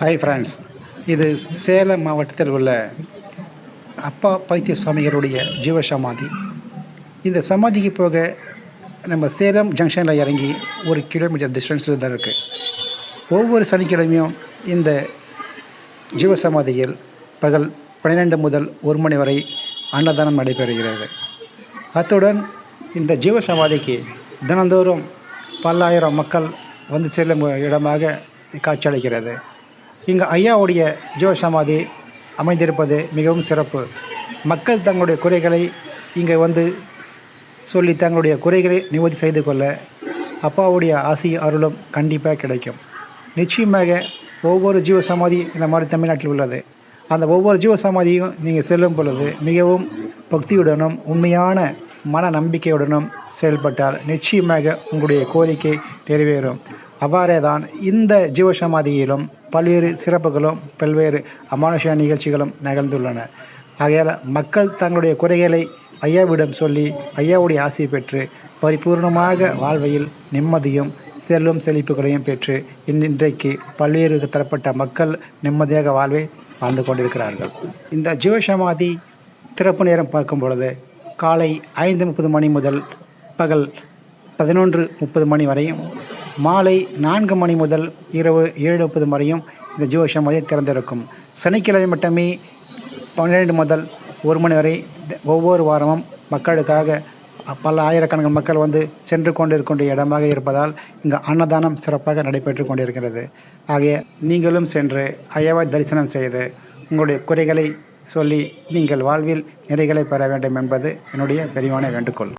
Hi friends இது சேலம் மாவட்டத்தில் உள்ள அப்பா பைத்திய சுவாமிகளுடைய ஜீவ சமாதி இந்த சமாதிக்கு போக நம்ம சேலம் ஜங்ஷனில் இறங்கி ஒரு கிலோமீட்டர் டிஸ்டன்ஸில் தான் இருக்குது ஒவ்வொரு சனிக்கிழமையும் இந்த ஜீவ சமாதியில் பகல் பன்னிரெண்டு முதல் ஒரு மணி வரை அன்னதானம் நடைபெறுகிறது. அத்துடன் இந்த ஜீவ சமாதிக்கு தினந்தோறும் பல்லாயிரம் மக்கள் வந்து செல்லும் இடமாக காட்சியளிக்கிறது இங்கு ஐயாவுடைய ஜீவ சமாதி அமைந்திருப்பது மிகவும் சிறப்பு. மக்கள் தங்களுடைய குறைகளை இங்கே வந்து சொல்லி தங்களுடைய குறைகளை நிவர்த்தி செய்து கொள்ள அப்பாவுடைய ஆசி அருளும் கண்டிப்பாக கிடைக்கும். நிச்சயமாக ஒவ்வொரு ஜீவ சமாதி இந்த மாதிரி தமிழ்நாட்டில் உள்ளது. அந்த ஒவ்வொரு ஜீவ சமாதியும் நீங்கள் செல்லும் பொழுது மிகவும் பக்தியுடனும் உண்மையான மன நம்பிக்கையுடனும் செயல்பட்டால் நிச்சயமாக உங்களுடைய கோரிக்கை நிறைவேறும். அவ்வாறே தான் இந்த ஜீவ சமாதியிலும் பல்வேறு சிறப்புகளும் பல்வேறு அமானுஷ நிகழ்ச்சிகளும் நிகழ்ந்துள்ளன. ஆகையால் மக்கள் தங்களுடைய குறைகளை ஐயாவிடம் சொல்லி ஐயாவுடைய ஆசை பெற்று பரிபூர்ணமாக வாழ்வையில் நிம்மதியும் செல்லும் செழிப்புகளையும் பெற்று இன்றைக்கு பல்வேறு தரப்பட்ட மக்கள் நிம்மதியாக வாழ்வை வாழ்ந்து கொண்டிருக்கிறார்கள். இந்த ஜீவசமாதி திறப்பு நேரம் பார்க்கும் பொழுது காலை ஐந்து முப்பது மணி முதல் பகல் பதினொன்று முப்பது மணி வரையும் மாலை நான்கு மணி முதல் இரவு ஏழு முப்பது வரையும் இந்த ஜீவசமாதி திறந்திருக்கும். சனிக்கிழமை மட்டுமே பன்னிரெண்டு முதல் ஒரு மணி வரை த- ஒவ்வொரு வாரமும் மக்களுக்காக பல ஆயிரக்கணக்கான மக்கள் வந்து சென்று கொண்டிருக்கின்ற இடமாக இருப்பதால் இங்கு அன்னதானம் சிறப்பாக நடைபெற்று கொண்டிருக்கிறது. ஆகிய நீங்களும் சென்று ஐயாவை தரிசனம் செய்து உங்களுடைய குறைகளை சொல்லி நீங்கள் வாழ்வில் நிறைகளை பெற வேண்டும் என்பது என்னுடைய பெரியவான வேண்டுகோள்.